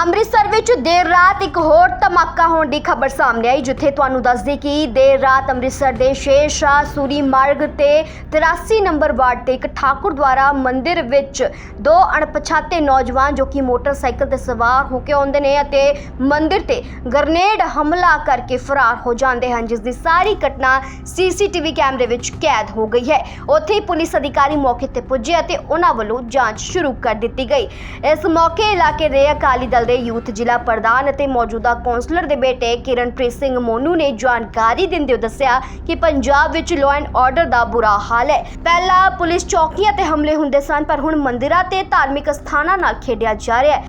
ਅੰਮ੍ਰਿਤਸਰ ਵਿੱਚ ਦੇਰ ਰਾਤ ਇੱਕ ਹੋਰ ਧਮਾਕਾ ਹੋਣ ਦੀ ਖਬਰ ਸਾਹਮਣੇ ਆਈ, ਜਿੱਥੇ ਤੁਹਾਨੂੰ ਦੱਸ ਕਿ ਦੇਰ ਰਾਤ ਅੰਮ੍ਰਿਤਸਰ ਦੇ ਸ਼ੇਰ ਸ਼ਾਹ ਸੂਰੀ ਮਾਰਗ ਤੇ 83 ਨੰਬਰ ਵਾਰਡ ਤੇ ਇੱਕ ਠਾਕੁਰ ਦੁਆਰਾ ਮੰਦਿਰ ਵਿੱਚ ਦੋ ਅਣਪਛਾਤੇ ਨੌਜਵਾਨ ਜੋ ਕਿ ਮੋਟਰਸਾਈਕਲ ਤੇ ਸਵਾਰ ਹੋ ਕੇ ਆਉਂਦੇ ਨੇ ਅਤੇ ਮੰਦਿਰ ਤੇ ਗ੍ਰਨੇਡ ਹਮਲਾ ਕਰਕੇ ਫਰਾਰ ਹੋ ਜਾਂਦੇ ਹਨ, ਜਿਸ ਦੀ ਸਾਰੀ ਘਟਨਾ ਸੀਸੀਟੀਵੀ ਕੈਮਰੇ ਵਿੱਚ ਕੈਦ ਹੋ ਗਈ ਹੈ। ਉੱਥੇ ਹੀ ਪੁਲਿਸ ਅਧਿਕਾਰੀ ਮੌਕੇ ਤੇ ਪੁੱਜੇ ਅਤੇ ਉਹਨਾਂ ਵੱਲੋਂ ਜਾਂਚ ਸ਼ੁਰੂ ਕਰ ਦਿੱਤੀ ਗਈ। ਇਸ ਮੌਕੇ ਇਲਾਕੇ ਦੇ ਅਕਾਲੀ ਦਲ ਦੇ ਯੂਥ ਜ਼ਿਲ੍ਹਾ ਪ੍ਰਧਾਨ ਅਤੇ ਮੌਜੂਦਾ ਕੌਂਸਲਰ ਦੇ ਬੇਟੇ ਕਿਰਨਪ੍ਰੀਤ ਸਿੰਘ ਮੋਨੂ ਨੇ ਜਾਣਕਾਰੀ ਦਿੰਦੇ ਹੋਏ ਦੱਸਿਆ ਕਿ ਪੰਜਾਬ ਵਿੱਚ ਲਾਅ ਐਂਡ ਆਰਡਰ ਦਾ ਬੁਰਾ ਹਾਲ ਹੈ ਪਹਿਲਾਂ ਪੁਲਿਸ ਚੌਕੀਆਂ ਤੇ ਹਮਲੇ ਹੁੰਦੇ ਸਨ ਪਰ ਹੁਣ ਮੰਦਿਰਾਂ ਤੇ ਧਾਰਮਿਕ ਸਥਾਨਾਂ ਨਾਲ ਖੇਡਿਆ ਜਾ ਰਿਹਾ ਹੈ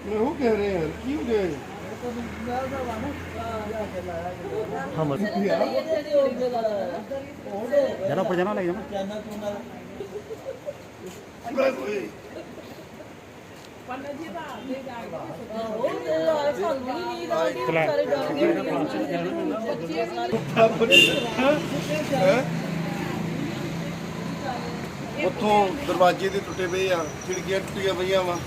ਮੈਂ ਉਹ ਕਹਿ ਰਿਹਾ ਯਾਰ ਕੀ ਹੋ ਗਿਆ ਇਹ? हम जाना ऊपर जाना लग जाना ਬਸ ਉੱਥੋਂ ਦਰਵਾਜ਼ੇ ਦੇ ਟੁੱਟੇ ਪਏ ਆ ਖਿੜਕੀਆਂ ਟੁੱਟੀਆਂ ਪਈਆਂ ਵਾ।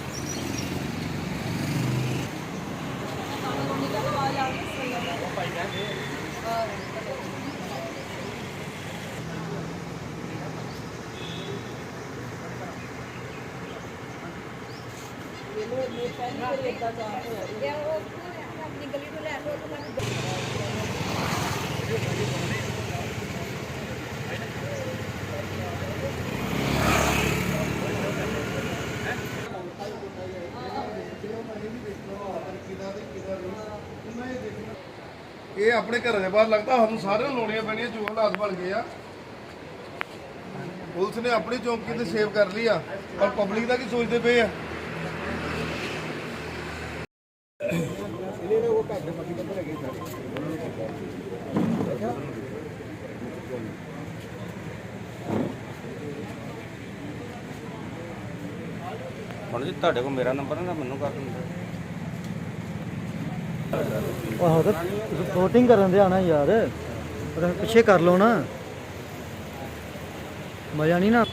ਇਹ ਆਪਣੇ ਘਰਾਂ ਦੇ ਬਾਹਰ ਲੱਗਦਾ, ਸਾਨੂੰ ਸਾਰਿਆਂ ਨੂੰ ਲਾਉਣੀਆਂ ਪੈਣੀਆਂ, ਜੋ ਹਾਲਾਤ ਬਣ ਗਏ ਆ। ਪੁਲਿਸ ਨੇ ਆਪਣੀ ਚੌਂਕੀ ਤੇ ਸੇਵ ਕਰ ਲਈ ਆ, ਪਰ ਪਬਲਿਕ ਦਾ ਕੀ ਸੋਚਦੇ ਪਏ ਆ? ਜੀ ਤੁਹਾਡੇ ਕੋਲ ਮੇਰਾ ਨੰਬਰ ਹੈ ਨਾ ਮੈਨੂੰ ਕਰ ਦਿੰਦੇ ਆਹੋ ਤਾਂ ਰਿਪੋਰਟਿੰਗ ਕਰਨ ਦੇ ਆਣਾ ਯਾਰ। ਪਰ ਪਿੱਛੇ ਕਰ ਲਓ ਨਾ। ਮਜ਼ਾ ਨਹੀਂ ਨਾ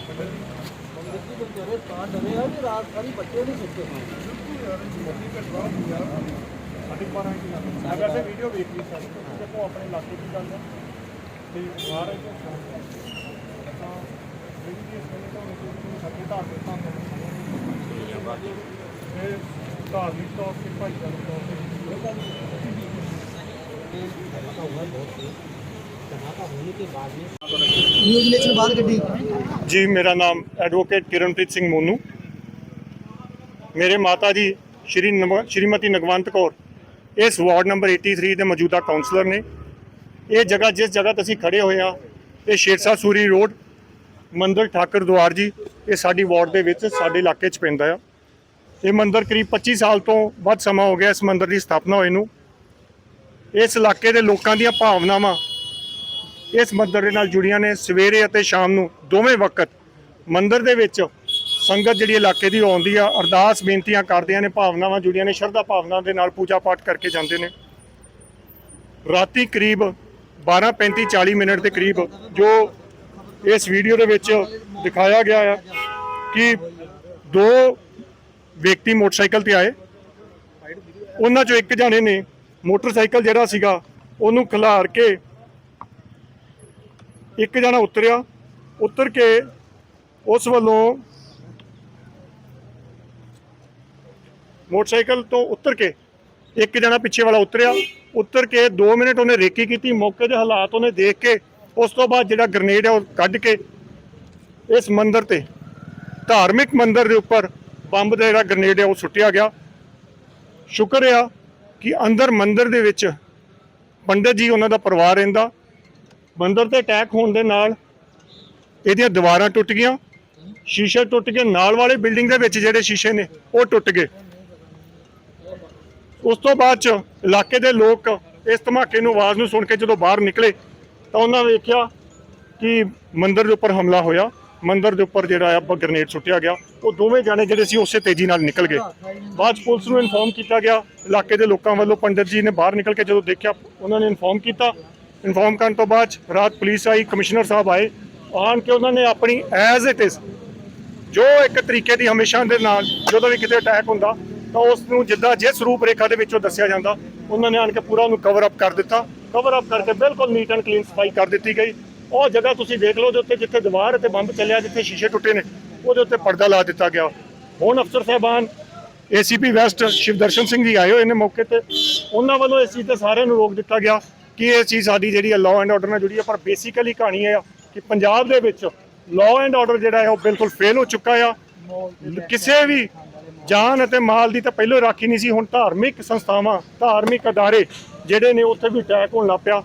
ਵੈਸੇ ਵੀਡੀਓ ਵੇਖ ਲਈ ਸਾਰੀ ਤੇ ਕੋ ਆਪਣੇ ਇਲਾਕੇ ਦੀ ਗੱਲ ਹੈ ਤੇ ਬਾਹਰ ਹੈ ਤਾਂ ਜਿਹੜੀ ਵੀ ਇਸ ਵੇਲੇ ਤਾਂ ਸਾਡੇ ਧਾਰ ਦੇ ਤਾਂ ਇਹ ਧਾਰਮਿਕ ਤੌਰ ਤੇ, ਭਾਈਚਾਰਕ ਤੌਰ ਤੇ ਨਿਊਜ਼ ਨੇਸ਼ਨ ਬਾਹਰ ਗੱਡੀ ਜੀ, ਮੇਰਾ ਨਾਮ ਐਡਵੋਕੇਟ ਕਿਰਨਪ੍ਰੀਤ ਸਿੰਘ ਮੋਨੂ। ਮੇਰੇ ਮਾਤਾ ਜੀ, ਸ਼੍ਰੀ ਨਮ- ਸ਼੍ਰੀਮਤੀ ਨਗਵੰਤ ਕੌਰ, ਇਸ ਵਾਰਡ ਨੰਬਰ 83 ਦੇ ਮੌਜੂਦਾ ਕਾਉਂਸਲਰ ਨੇ। ਇਹ ਜਗ੍ਹਾ, ਜਿਸ ਜਗ੍ਹਾ ਤੇ ਅਸੀਂ ਖੜੇ ਹੋਏ ਆ ਇਹ ਸ਼ੇਰਸ਼ਾਹ ਸੂਰੀ ਰੋਡ, ਮੰਦਰ ਠਾਕਰ ਦੁਆਰ ਜੀ, ਇਹ ਸਾਡੀ ਵਾਰਡ ਦੇ ਵਿੱਚ, ਸਾਡੇ ਇਲਾਕੇ 'ਚ ਪੈਂਦਾ ਆ। ਇਹ ਮੰਦਰ ਕਰੀਬ 25 ਸਾਲ ਤੋਂ ਵੱਧ ਸਮਾਂ ਹੋ ਗਿਆ ਇਸ ਮੰਦਰ ਦੀ ਸਥਾਪਨਾ ਹੋਏ ਨੂੰ। ਇਸ ਇਲਾਕੇ ਦੇ ਲੋਕਾਂ ਦੀਆਂ ਭਾਵਨਾਵਾਂ ਇਸ ਮੰਦਰ ਦੇ ਨਾਲ ਜੁੜੀਆਂ ਨੇ। ਸਵੇਰੇ ਅਤੇ ਸ਼ਾਮ ਨੂੰ ਦੋਵੇਂ ਵਕਤ ਮੰਦਰ ਦੇ ਵਿੱਚ ਸੰਗਤ ਜਿਹੜੀ ਇਲਾਕੇ ਦੀ ਆਉਂਦੀ ਆ, ਅਰਦਾਸ ਬੇਨਤੀਆਂ ਕਰਦੀਆਂ ਨੇ, ਭਾਵਨਾਵਾਂ ਜੁੜੀਆਂ ਨੇ, ਸ਼ਰਧਾ ਭਾਵਨਾ ਦੇ ਨਾਲ ਪੂਜਾ ਪਾਠ ਕਰਕੇ ਜਾਂਦੇ ਨੇ। ਰਾਤੀ ਕਰੀਬ 12:35 40 ਮਿੰਟ ਦੇ ਕਰੀਬ ਜੋ ਇਸ ਵੀਡੀਓ ਦੇ ਵਿੱਚ ਦਿਖਾਇਆ ਗਿਆ ਆ ਕਿ ਦੋ ਵਿਅਕਤੀ ਮੋਟਰਸਾਈਕਲ ਤੇ ਆਏ। ਉਹਨਾਂ ਚੋਂ ਇੱਕ ਜਾਣੇ ਨੇ ਮੋਟਰਸਾਈਕਲ ਜਿਹੜਾ ਸੀਗਾ, ਉਹਨੂੰ ਖਿਲਾਰ ਕੇ ਇੱਕ ਜਣਾ ਉਤਰਿਆ। ਉਤਰ ਕੇ ਉਸ ਵੱਲੋਂ ਮੋਟਰਸਾਈਕਲ ਤੋਂ ਉਤਰ ਕੇ ਇੱਕ ਜਣਾ ਪਿੱਛੇ ਵਾਲਾ ਉਤਰਿਆ। ਉਤਰ ਕੇ 2 ਮਿੰਟ ਉਹਨੇ ਰੇਕੀ ਕੀਤੀ। ਮੌਕੇ ਦੇ ਹਾਲਾਤ ਉਹਨੇ ਦੇਖ ਕੇ ਉਸ ਤੋਂ ਬਾਅਦ ਜਿਹੜਾ ਗ੍ਰਨੇਡ ਹੈ ਉਹ ਕੱਢ ਕੇ ਇਸ ਮੰਦਰ ਤੇ, ਧਾਰਮਿਕ ਮੰਦਰ ਦੇ ਉੱਪਰ ਬੰਬ ਦਾ ਜਿਹੜਾ ਗ੍ਰਨੇਡ ਹੈ ਉਹ ਸੁੱਟਿਆ ਗਿਆ। ਸ਼ੁਕਰ ਆ ਕਿ ਅੰਦਰ ਮੰਦਿਰ ਦੇ ਵਿੱਚ ਪੰਡਤ ਜੀ ਉਹਨਾਂ ਦਾ ਪਰਿਵਾਰ ਰਹਿੰਦਾ। ਮੰਦਰ ਤੇ ਅਟੈਕ ਹੋਣ ਦੇ ਨਾਲ ਇਹਦੀਆਂ ਦੀਵਾਰਾਂ ਟੁੱਟ ਗਈਆਂ। ਸ਼ੀਸ਼ੇ ਟੁੱਟ ਗਏ। ਨਾਲ ਵਾਲੇ ਬਿਲਡਿੰਗ ਦੇ ਵਿੱਚ ਜਿਹੜੇ ਸ਼ੀਸ਼ੇ ਨੇ, ਉਹ ਟੁੱਟ ਗਏ। ਉਸ ਤੋਂ ਬਾਅਦ ਚ ਇਲਾਕੇ ਦੇ ਲੋਕ ਇਸ ਧਮਾਕੇ ਨੂੰ, ਆਵਾਜ਼ ਨੂੰ ਸੁਣ ਕੇ ਜਦੋਂ ਬਾਹਰ ਨਿਕਲੇ ਤਾਂ ਉਹਨਾਂ ਵੇਖਿਆ ਕਿ ਮੰਦਰ ਦੇ ਉੱਪਰ ਹਮਲਾ ਹੋਇਆ। ਮੰਦਰ ਦੇ ਉੱਪਰ ਜਿਹੜਾ ਆ ਗ੍ਰਨੇਡ ਸੁੱਟਿਆ ਗਿਆ, ਉਹ ਦੋਵੇਂ ਜਾਣੇ ਜਿਹੜੇ ਸੀ ਉਸੇ ਤੇਜ਼ੀ ਨਾਲ ਨਿਕਲ ਗਏ। ਬਾਅਦ 'ਚ ਪੁਲਿਸ ਨੂੰ ਇਨਫੋਰਮ ਕੀਤਾ ਗਿਆ, ਇਲਾਕੇ ਦੇ ਲੋਕਾਂ ਵੱਲੋਂ ਪੰਡਿਤ ਜੀ ਨੇ ਬਾਹਰ ਨਿਕਲ ਕੇ ਜਦੋਂ ਦੇਖਿਆ, ਉਹਨਾਂ ਨੇ ਇਨਫੋਰਮ ਕੀਤਾ। ਇਨਫੋਰਮ ਕਰਨ ਤੋਂ ਬਾਅਦ 'ਚ ਰਾਤ ਪੁਲਿਸ ਆਈ, ਕਮਿਸ਼ਨਰ ਸਾਹਿਬ ਆਏ, ਆਣ ਕੇ ਉਹਨਾਂ ਨੇ ਆਪਣੀ ਐਜ਼ ਇਟ ਇਜ਼ ਜੋ ਇੱਕ ਤਰੀਕੇ ਦੀ ਹਮੇਸ਼ਾ ਦੇ ਨਾਲ ਜਦੋਂ ਵੀ ਕਿਤੇ ਅਟੈਕ ਹੁੰਦਾ, ਤਾਂ ਉਸ ਨੂੰ ਜਿੱਦਾਂ ਜਿਸ ਰੂਪ ਰੇਖਾ ਦੇ ਵਿੱਚੋਂ ਦੱਸਿਆ ਜਾਂਦਾ, ਉਹਨਾਂ ਨੇ ਆਣ ਕੇ ਪੂਰਾ ਉਹਨੂੰ ਕਵਰ ਅਪ ਕਰ ਦਿੱਤਾ। ਕਵਰ ਅਪ ਕਰਕੇ ਬਿਲਕੁਲ ਨੀਟ ਐਂਡ ਕਲੀਨ ਸਫ਼ਾਈ ਕਰ ਦਿੱਤੀ ਗਈ। ਉਹ ਜਗ੍ਹਾ ਤੁਸੀਂ ਦੇਖ ਲਓ ਦੇ ਉੱਤੇ ਜਿੱਥੇ ਦੀਵਾਰ ਅਤੇ ਬੰਬ ਚੱਲਿਆ, ਜਿੱਥੇ ਸ਼ੀਸ਼ੇ ਟੁੱਟੇ ਨੇ, ਉਹਦੇ ਉੱਤੇ ਪਰਦਾ ਲਾ ਦਿੱਤਾ ਗਿਆ। ਹੁਣ ਅਫਸਰ ਸਾਹਿਬਾਨ ਏਸੀਪੀ ਵੈਸਟ ਸ਼ਿਵਦਰਸ਼ਨ ਸਿੰਘ ਜੀ ਆਏ ਹੋਏ ਨੇ ਮੌਕੇ ਤੇ। ਉਹਨਾਂ ਵੱਲੋਂ ਇਸ ਚੀਜ਼ ਤੇ ਸਾਰਿਆਂ ਨੂੰ ਰੋਕ ਦਿੱਤਾ ਗਿਆ ਕਿ ਇਹ ਚੀਜ਼ ਸਾਡੀ ਜਿਹੜੀ ਹੈ ਲਾਅ ਐਂਡ ਆਰਡਰ ਨਾਲ ਜੁੜੀ ਹੈ, ਪਰ ਬੇਸਿਕਲੀ ਕਹਾਣੀ ਇਹ ਆ ਕਿ ਪੰਜਾਬ ਦੇ ਵਿੱਚ ਲਾਅ ਐਂਡ ਆਰਡਰ ਜਿਹੜਾ ਹੈ ਉਹ ਬਿਲਕੁਲ ਫੇਲ ਹੋ ਚੁੱਕਾ ਆ। ਕਿਸੇ ਵੀ ਜਾਨ ਅਤੇ ਮਾਲ ਦੀ ਤਾਂ ਪਹਿਲਾਂ ਰਾਖੀ ਨਹੀਂ ਸੀ, ਹੁਣ ਧਾਰਮਿਕ ਸੰਸਥਾਵਾਂ, ਧਾਰਮਿਕ ਅਦਾਰੇ ਜਿਹੜੇ ਨੇ ਉੱਥੇ ਵੀ ਅਟੈਕ ਹੋਣ ਲੱਗ ਪਿਆ।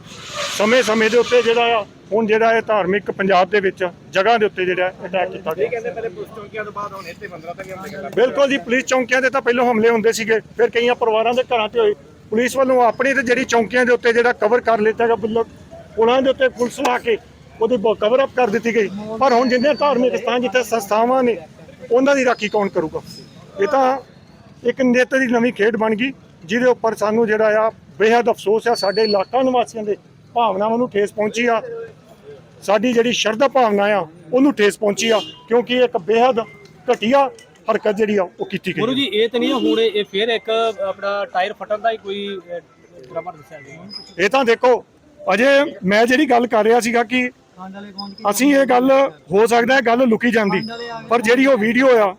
ਸਮੇਂ ਸਮੇਂ ਦੇ ਉੱਤੇ ਜਿਹੜਾ ਆ ਹੁਣ ਜਿਹੜਾ ਇਹ ਧਾਰਮਿਕ ਪੰਜਾਬ ਦੇ ਵਿੱਚ ਜਗ੍ਹਾ ਦੇ ਉੱਤੇ ਜਿਹੜਾ ਅਟੈਕ ਕੀਤਾ ਗਿਆ। ਕਹਿੰਦੇ ਪਹਿਲੇ ਪੁਲਿਸ ਚੌਂਕੀਆਂ ਤੋਂ ਬਾਅਦ ਹੁਣ ਇੱਥੇ 15 ਤੱਕ ਹਮਲੇ ਕਰ ਬਿਲਕੁਲ ਜੀ ਪੁਲਿਸ ਚੌਂਕੀਆਂ ਦੇ ਤਾਂ ਪਹਿਲਾਂ ਹਮਲੇ ਹੁੰਦੇ ਸੀਗੇ ਫਿਰ ਕਈਆਂ ਪਰਿਵਾਰਾਂ ਦੇ ਘਰਾਂ ਤੇ ਹੋਏ। ਪੁਲਿਸ ਵੱਲੋਂ ਆਪਣੀ ਤੇ ਜਿਹੜੀ ਚੌਂਕੀਆਂ ਦੇ ਉੱਤੇ ਜਿਹੜਾ ਕਵਰ ਕਰ ਲਿੱਤਾ ਗਿਆ ਬੁੱਲਕ ਉਹਨਾਂ ਦੇ ਉੱਤੇ ਪੁਲਿਸ ਲਾ ਕੇ ਉਹਦੀ ਕਵਰ ਅਪ ਕਰ ਦਿੱਤੀ ਗਈ। ਪਰ ਹੁਣ ਜਿੰਨੇ ਧਾਰਮਿਕ ਸਥਾਨ ਜਿੱਥੇ ਸੰਸਥਾਵਾਂ ਨੇ ਉਹਨਾਂ ਦੀ ਰਾਖੀ ਕੌਣ ਕਰੂਗਾ? ਇਹ ਤਾਂ ਇੱਕ ਨਿੱਤ ਦੀ ਨਵੀਂ ਖੇਡ ਬਣ ਗਈ ਜਿਹਦੇ ਉੱਪਰ ਸਾਨੂੰ ਜਿਹੜਾ ਆ ਬੇਹੱਦ ਅਫਸੋਸ ਆ ਸਾਡੇ ਇਲਾਕਾ ਨਿਵਾਸੀਆਂ ਦੇ ਭਾਵਨਾਵਾਂ ਨੂੰ ਠੇਸ ਪਹੁੰਚੀ ਆ। ਸਾਡੀ ਜਿਹੜੀ ਸ਼ਰਧਾ ਭਾਵਨਾ ਆ ਉਹਨੂੰ ਠੇਸ ਪਹੁੰਚੀ ਆ ਕਿਉਂਕਿ ਇੱਕ ਬੇਹੱਦ ਘਟੀਆ ਹਰਕਤ ਜਿਹੜੀ ਆ ਉਹ ਕੀਤੀ ਗਈ ਗੁਰੂ। ਜੀ ਇਹ ਤਾਂ ਨਹੀਂ ਹੁਣ ਇਹ ਫਿਰ ਇੱਕ ਆਪਣਾ ਟਾਇਰ ਫਟਣ ਦਾ ਹੀ ਕੋਈ ਡਰਾਮਾ ਦੱਸਿਆ ਗਿਆ। ਇਹ ਤਾਂ ਦੇਖੋ ਅਜੇ ਮੈਂ ਜਿਹੜੀ ਗੱਲ ਕਰ ਰਿਹਾ ਸੀਗਾ ਕਿ ਅਸੀਂ ਇਹ ਗੱਲ ਹੋ ਸਕਦਾ ਹੈ ਗੱਲ ਲੁਕੀ ਜਾਂਦੀ। ਪਰ ਜਿਹੜੀ ਉਹ ਵੀਡੀਓ ਆ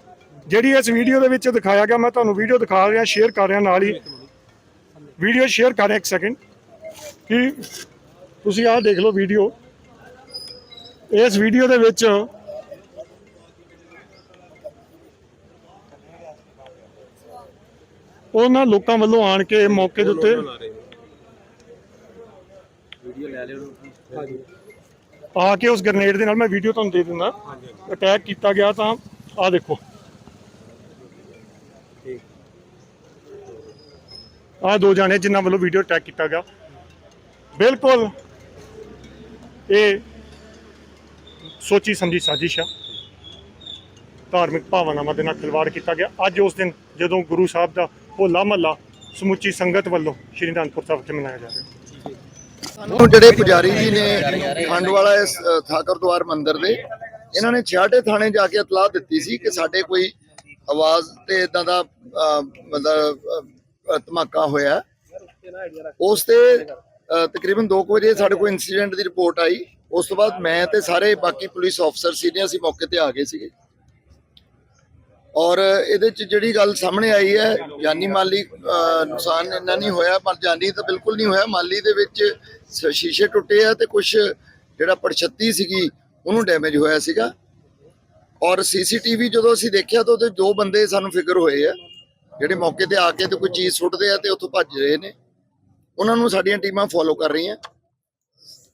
ਜਿਹੜੀ ਇਸ ਵੀਡੀਓ ਦੇ ਵਿੱਚ ਦਿਖਾਇਆ ਗਿਆ ਮੈਂ ਤੁਹਾਨੂੰ ਵੀਡੀਓ ਦਿਖਾ ਰਿਹਾ ਸ਼ੇਅਰ ਕਰ ਰਿਹਾ ਨਾਲ ਹੀ। ਵੀਡੀਓ ਸ਼ੇਅਰ ਕਰ ਰਿਹਾ ਇੱਕ ਸੈਕਿੰਡ ਕਿ ਤੁਸੀਂ ਆਹ ਦੇਖ ਲਓ ਵੀਡੀਓ। ਇਸ ਵੀਡੀਓ ਦੇ ਵਿੱਚ ਉਹਨਾਂ ਲੋਕਾਂ ਵੱਲੋਂ ਆਣ ਕੇ ਮੌਕੇ ਦੇ ਉੱਤੇ ਆ ਕੇ ਉਸ ਗ੍ਰਨੇਡ ਦੇ ਨਾਲ ਮੈਂ ਵੀਡੀਓ ਤੁਹਾਨੂੰ ਦੇ ਦਿੰਦਾ। ਅਟੈਕ ਕੀਤਾ ਗਿਆ ਤਾਂ ਆ ਦੇਖੋ। ਆ ਦੋ ਜਾਣੇ ਜਿਨ੍ਹਾਂ ਵੱਲੋਂ ਵੀਡੀਓ ਅਟੈਕ ਕੀਤਾ ਗਿਆ। ਬਿਲਕੁਲ ਇਹ ਸੋਚੀ ਸਮਝੀ ਸਾਜ਼ਿਸ਼ ਆ। ਧਾਰਮਿਕ ਭਾਵਨਾਵਾਂ ਦੇ ਨਾਲ ਖਿਲਵਾੜ ਕੀਤਾ ਗਿਆ। ਅੱਜ ਉਸ ਦਿਨ ਜਦੋਂ ਗੁਰੂ ਸਾਹਿਬ ਦਾ ਹੋਲਾ ਮਹੱਲਾ ਸਮੁੱਚੀ ਸੰਗਤ ਵੱਲੋਂ ਸ਼੍ਰੀ ਅਨੰਦਪੁਰ ਸਾਹਿਬ ਤੇ ਮਨਾਇਆ ਜਾ ਰਿਹਾ। ਸਾਨੂੰ ਜਿਹੜੇ ਪੁਜਾਰੀ ਜੀ ਨੇ ਖੰਡ ਵਾਲਾ ਇਸ ਅ, ਦੁਆਰ ਮੰਦਿਰ ਦੇ ਇਹਨਾਂ ਨੇ ਛਿਆਟੇ ਥਾਣੇ ਜਾ ਕੇ ਇਤਲਾਹ ਦਿੱਤੀ ਸੀ ਕਿ ਸਾਡੇ ਕੋਈ ਆਵਾਜ਼ ਤੇ ਇਦਾਂ ਦਾ ਮਤਲਬ ਧਮਾਕਾ ਹੋਇਆ। ਉਸ ਤੇ ਅ, ਤਕਰੀਬਨ 2 ਵਜੇ ਸਾਡੇ ਕੋਲ ਇਨਸੀਡੈਂਟ ਦੀ ਰਿਪੋਰਟ ਆਈ। ਉਸ ਤੋਂ ਬਾਅਦ ਮੈਂ ਤੇ ਸਾਰੇ ਬਾਕੀ ਪੁਲਿਸ ਅਫਸਰ ਸੀਨੀਅਰ ਸੀ ਮੌਕੇ ਤੇ ਆ ਗਏ ਸੀਗੇ। ਔਰ ਇਹਦੇ ਚ ਜਿਹੜੀ ਗੱਲ ਸਾਹਮਣੇ ਆਈ ਹੈ ਜਾਨੀ ਮਾਲੀ ਨੁਕਸਾਨ ਇੰਨਾ ਨਹੀਂ ਹੋਇਆ ਪਰ ਜਾਨੀ ਤਾਂ ਬਿਲਕੁਲ ਨਹੀਂ ਹੋਇਆ। ਮਾਲੀ ਦੇ ਵਿੱਚ ਸ਼ੀਸ਼ੇ ਟੁੱਟੇ ਆ ਤੇ ਕੁਝ ਜਿਹੜਾ ਪਰਛੱਤੀ ਸੀਗੀ ਉਹਨੂੰ ਡੈਮੇਜ ਹੋਇਆ ਸੀਗਾ। ਔਰ ਸੀਸੀਟੀਵੀ ਜਦੋਂ ਅਸੀਂ ਦੇਖਿਆ ਤਾਂ ਉਹਦੇ ਦੋ ਬੰਦੇ ਸਾਨੂੰ ਫਿਕਰ ਹੋਏ ਆ। ਜਿਹੜੇ ਮੌਕੇ ਤੇ ਆ ਕੇ ਤੇ ਕੋਈ ਚੀਜ਼ ਸੁੱਟਦੇ ਆ ਤੇ ਉੱਥੋਂ ਭੱਜ ਰਹੇ ਨੇ। ਉਹਨਾਂ ਨੂੰ ਸਾਡੀਆਂ ਟੀਮਾਂ ਫੋਲੋ ਕਰ ਰਹੀਆਂ।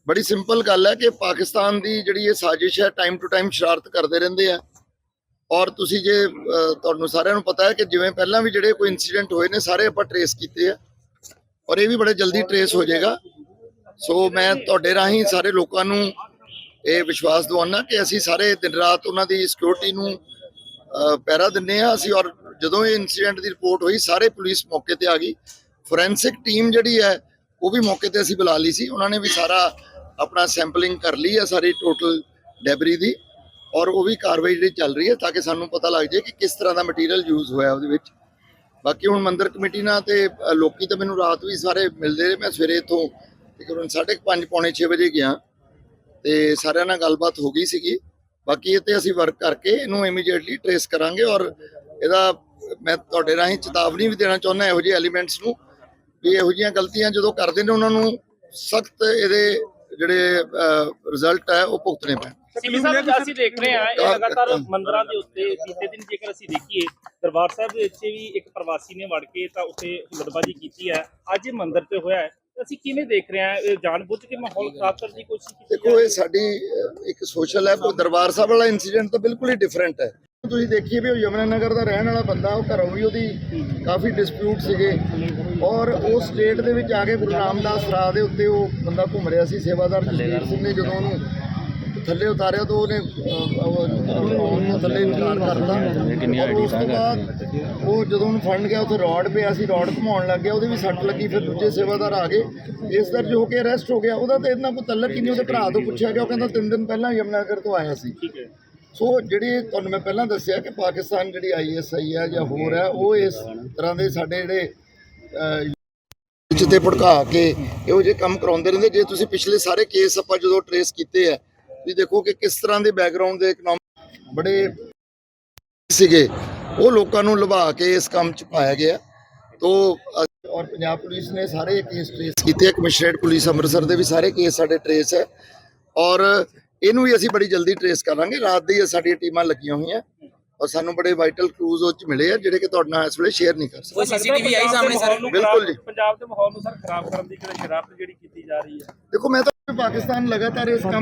ਬੜੀ ਸਿੰਪਲ ਗੱਲ ਹੈ ਕਿ ਪਾਕਿਸਤਾਨ ਦੀ ਜਿਹੜੀ ਇਹ ਸਾਜ਼ਿਸ਼ ਹੈ ਟਾਈਮ ਟੂ ਟਾਈਮ ਸ਼ਰਾਰਤ ਕਰਦੇ ਰਹਿੰਦੇ ਆ। ਔਰ ਤੁਸੀਂ ਜੇ ਤੁਹਾਨੂੰ ਸਾਰਿਆਂ ਨੂੰ ਪਤਾ ਹੈ ਕਿ ਜਿਵੇਂ ਪਹਿਲਾਂ ਵੀ ਜਿਹੜੇ ਕੋਈ ਇਨਸੀਡੈਂਟ ਹੋਏ ਨੇ, ਸਾਰੇ ਆਪਾਂ ਟਰੇਸ ਕੀਤੇ ਆ। ਔਰ ਇਹ ਵੀ ਬੜੇ ਜਲਦੀ ਟਰੇਸ ਹੋ ਜਾਏਗਾ। ਸੋ ਮੈਂ ਤੁਹਾਡੇ ਰਾਹੀਂ ਸਾਰੇ ਲੋਕਾਂ ਨੂੰ ਇਹ ਵਿਸ਼ਵਾਸ ਦਿਵਾਉਣਾ ਕਿ ਅਸੀਂ ਸਾਰੇ ਦਿਨ ਰਾਤ ਉਹਨਾਂ ਦੀ ਸਿਕਿਉਰਿਟੀ ਨੂੰ ਅਹ, ਪਹਿਰਾ ਦਿੰਨੇ ਆ ਅਸੀਂ ਔਰ ਜਦੋਂ ਇਹ ਇਨਸੀਡੈਂਟ ਦੀ ਰਿਪੋਰਟ ਹੋਈ ਸਾਰੇ ਪੁਲਿਸ ਮੌਕੇ ਤੇ ਆ ਗਈ। ਫੋਰੈਂਸਿਕ ਟੀਮ ਜਿਹੜੀ ਹੈ ਉਹ ਵੀ ਮੌਕੇ ਤੇ ਅਸੀਂ ਬੁਲਾ ਲਈ ਸੀ। ਉਹਨਾਂ ਨੇ ਵੀ ਸਾਰਾ ਆਪਣਾ ਸੈਂਪਲਿੰਗ ਕਰ ਲਈ ਹੈ ਸਾਰੀ ਟੋਟਲ ਡੈਬਰੀ ਦੀ ਔਰ ਉਹ ਵੀ ਕਾਰਵਾਈ ਜਿਹੜੀ ਚੱਲ ਰਹੀ ਹੈ ਤਾਂ ਕਿ ਸਾਨੂੰ ਪਤਾ ਲੱਗ ਜਾਏ ਕਿ ਕਿਸ ਤਰ੍ਹਾਂ ਦਾ ਮਟੀਰੀਅਲ ਯੂਜ਼ ਹੋਇਆ ਉਹਦੇ ਵਿੱਚ। ਬਾਕੀ ਹੁਣ ਮੰਦਰ ਕਮੇਟੀ ਨਾਲ ਤੇ ਅ, ਲੋਕੀ ਤਾਂ ਮੈਨੂੰ ਰਾਤ ਵੀ ਸਾਰੇ ਮਿਲਦੇ ਰਹੇ। ਮੈਂ ਸਵੇਰੇ ਇੱਥੋਂ ਤਕਰੀਬਨ 5:30 ਪੌਣੇ 6 ਵਜੇ ਗਿਆ ਤੇ ਸਾਰਿਆਂ ਨਾਲ ਗੱਲਬਾਤ ਹੋ ਗਈ ਸੀਗੀ। ਬਾਕੀ ਇਹ ਤੇ ਅਸੀਂ ਵਰਕ ਕਰਕੇ ਇਹਨੂੰ ਇਮੀਡੀਏਟਲੀ ਟਰੇਸ ਕਰਾਂਗੇ ਔਰ ਇਹਦਾ ਮੈਂ ਤੁਹਾਡੇ ਰਾਹੀਂ ਚੇਤਾਵਨੀ ਵੀ ਦੇਣਾ ਚਾਹੁੰਦਾ ਇਹੋ ਜਿਹੇ ਐਲੀਮੈਂਟਸ ਨੂੰ ਵੀ ਇਹੋ ਜਿਹੀਆਂ ਗਲਤੀਆਂ ਜਦੋਂ ਕਰਦੇ ਨੇ ਉਹਨਾਂ ਨੂੰ ਸਖਤ ਇਹਦੇ ਜਿਹੜੇ ਰਿਜ਼ਲਟ ਹੈ ਉਹ ਭੁਗਤਣੇ ਪੈਣ। ਸਿੱਖੀ ਸਾਹਿਬ ਅਸੀਂ ਦੇਖ ਰਹੇ ਹਾਂ ਇਹ ਲਗਾਤਾਰ ਮੰਦਰਾਂ ਦੇ ਉੱਤੇ ਬੀਤੇ ਦਿਨ ਜੇਕਰ ਅਸੀਂ ਦੇਖੀਏ ਦਰਬਾਰ ਸਾਹਿਬ ਦੇ ਵਿੱਚ ਵੀ ਇੱਕ ਪ੍ਰਵਾਸੀ ਨੇ ਵੜ ਕੇ ਤਾਂ ਉੱਥੇ ਹੁਲੜਬਾਜੀ ਕੀਤੀ ਹੈ। ਅੱਜ ਇਹ ਮੰਦਿਰ ਤੇ ਹੋਇਆ ਹੈ। ਅਸੀਂ ਕਿਵੇਂ ਦੇਖ ਰਹੇ ਹਾਂ? ਇਹ ਜਾਣਬੁੱਝ ਕੇ ਮਾਹੌਲ ਖਰਾਬ ਕਰਨ ਦੀ ਕੋਸ਼ਿਸ਼ ਕੀਤੀ ਦੇਖੋ ਇਹ ਸਾਡੀ ਇੱਕ ਸੋਸ਼ਲ ਹੈ ਕੋਈ ਦਰਬਾਰ ਸਾਹਿਬ ਵਾਲਾ ਇਨਸੀਡੈਂਟ ਤਾਂ ਬਿਲਕੁਲ ਹੀ ਡਿਫਰੈਂਟ ਹੈ। ਤੁਸੀਂ ਦੇਖੀਏ ਵੀ ਉਹ ਯਮਨਾ ਨਗਰ ਦਾ ਰਹਿਣ ਵਾਲਾ ਬੰਦਾ ਉਹ ਘਰੋਂ ਵੀ ਉਹਦੀ ਕਾਫੀ ਡਿਸਪਿਊਟ ਸੀਗੇ। ਔਰ ਉਸ ਸਟੇਟ ਦੇ ਵਿੱਚ ਆ ਕੇ ਗੁਰੂ ਰਾਮਦਾਸ ਰਾਹ ਦੇ ਉੱਤੇ ਉਹ ਬੰਦਾ ਘੁੰਮ ਰਿਹਾ ਸੀ ਸੇਵਾਦਾਰ ਜਸਵੀਰ ਸਿੰਘ ਨੇ ਜਦੋਂ ਉਹਨੂੰ ਥੱਲੇ ਉਤਾਰਿਆ ਤਾਂ ਉਹਨੇ ਅਹ, ਉਹ- ਥੱਲੇ ਇਨਕਾਰ ਕਰਤਾ। ਔਰ ਉਸ ਤੋਂ ਬਾਅਦ ਉਹ ਜਦੋਂ ਉਹਨੂੰ ਫੜਨ ਗਿਆ ਉੱਥੇ ਰੋਡ ਪਿਆ ਸੀ ਰੋਡ ਘੁਮਾਉਣ ਲੱਗ ਗਿਆ ਉਹਦੇ ਵੀ ਸੱਟ ਲੱਗੀ ਫਿਰ ਦੂਜੇ ਸੇਵਾਦਾਰ ਆ ਗਏ। ਇਸ ਦਰਜ ਹੋ ਕੇ ਅਰੈਸਟ ਹੋ ਗਿਆ ਉਹਦਾ ਤੇ ਇਹਨਾਂ ਕੋਈ ਤਲਕ ਹੀ ਨਹੀਂ ਉਹਦੇ ਭਰਾ ਤੋਂ ਪੁੱਛਿਆ ਗਿਆ ਉਹ ਕਹਿੰਦਾ ਤਿੰਨ ਦਿਨ ਪਹਿਲਾਂ ਯਮਨਾਗਰ ਤੋਂ ਆਇਆ ਸੀ। ਠੀਕ ਹੈ। ਸੋ ਜਿਹੜੀ ਤੁਹਾਨੂੰ ਮੈਂ ਪਹਿਲਾਂ ਦੱਸਿਆ ਕਿ ਪਾਕਿਸਤਾਨ ਜਿਹੜੀ ਆਈਐਸਆਈ ਹੈ ਜਾਂ ਹੋਰ ਹੈ ਉਹ ਇਸ ਤਰ੍ਹਾਂ ਦੇ ਸਾਡੇ ਜਿਹੜੇ ਅਹ, ਜਿੱਤੇ ਭੜਕਾ ਕੇ ਇਹੋ ਜਿਹੇ ਕੰਮ ਕਰਾਉਂਦੇ ਰਹਿੰਦੇ। ਜੇ ਤੁਸੀਂ ਪਿਛਲੇ ਸਾਰੇ ਕੇਸ ਆਪਾਂ ਜਦੋਂ ਟਰੇਸ ਕੀਤੇ ਆ ਵੀ ਦੇਖੋ ਕਿ ਕਿਸ ਤਰ੍ਹਾਂ ਦੇ ਬੈਕਗ੍ਰਾਉਂਡ ਦੇ ਇਕਨੋਮਿਕ ਬੜੇ ਸੀਗੇ ਉਹ ਲੋਕਾਂ ਨੂੰ ਲੁਭਾ ਕੇ ਇਸ ਕੰਮ 'ਚ ਪਾਇਆ ਗਿਆ। ਤੋ ਔਰ ਪੰਜਾਬ ਪੁਲਿਸ ਨੇ ਸਾਰੇ ਕੇਸ ਟਰੇਸ ਕੀਤੇ ਕਮਿਸ਼ਨਰੇਟ ਪੁਲਿਸ ਅੰਮ੍ਰਿਤਸਰ ਦੇ ਵੀ ਸਾਰੇ ਕੇਸ ਸਾਡੇ ਟਰੇਸ ਹੈ। ਔਰ ਇਹਨੂੰ ਵੀ ਅਸੀਂ ਬੜੀ ਜਲਦੀ ਟਰੇਸ ਕਰਾਂਗੇ ਰਾਤ ਦੀ ਇਹ ਸਾਡੀਆਂ ਟੀਮਾਂ ਲੱਗੀਆਂ ਹੋਈਆਂ ਔਰ ਸਾਨੂੰ ਬੜੇ ਵਾਈਟਲ ਕਲੂਜ਼ ਉਹ 'ਚ ਮਿਲੇ ਆ ਜਿਹੜੇ ਕਿ ਤੁਹਾਡੇ ਨਾਲ ਇਸ ਵੇਲੇ ਸ਼ੇਅਰ ਨਹੀਂ ਕਰ ਸਕਦੇ। ਕੋਈ ਸੀਸੀਟੀਵੀ ਆਈ ਸਾਹਮਣੇ ਸਰ? ਬਿਲਕੁਲ ਜੀ। ਪੰਜਾਬ ਦੇ ਮਾਹੌਲ ਨੂੰ ਸਰ ਖਰਾਬ ਕਰਨ ਦੀ ਕਿਹੜੀ ਸ਼ਰਾਰਤ ਜਿਹੜੀ ਕੀਤੀ ਜਾ ਰਹੀ ਹੈ। ਦੇਖੋ ਮੈਂ ਤਾਂ ਪਾਕਿਸਤਾਨ ਲਗਾਤਾਰ ਇਸ ਕੰਮ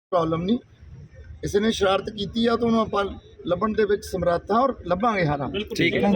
problem ਨਹੀਂ। ਕਿਸੇ ਨੇ ਸ਼ਰਾਰਤ ਕੀਤੀ ਆ ਤਾਂ ਉਹਨੂੰ ਆਪਾਂ ਲੱਭਣ ਦੇ ਵਿੱਚ ਸਮਰੱਥ ਹਾਂ ਔਰ ਲੱਭਾਂਗੇ ਹਾਰਾਂ। ਠੀਕ ਹੈ।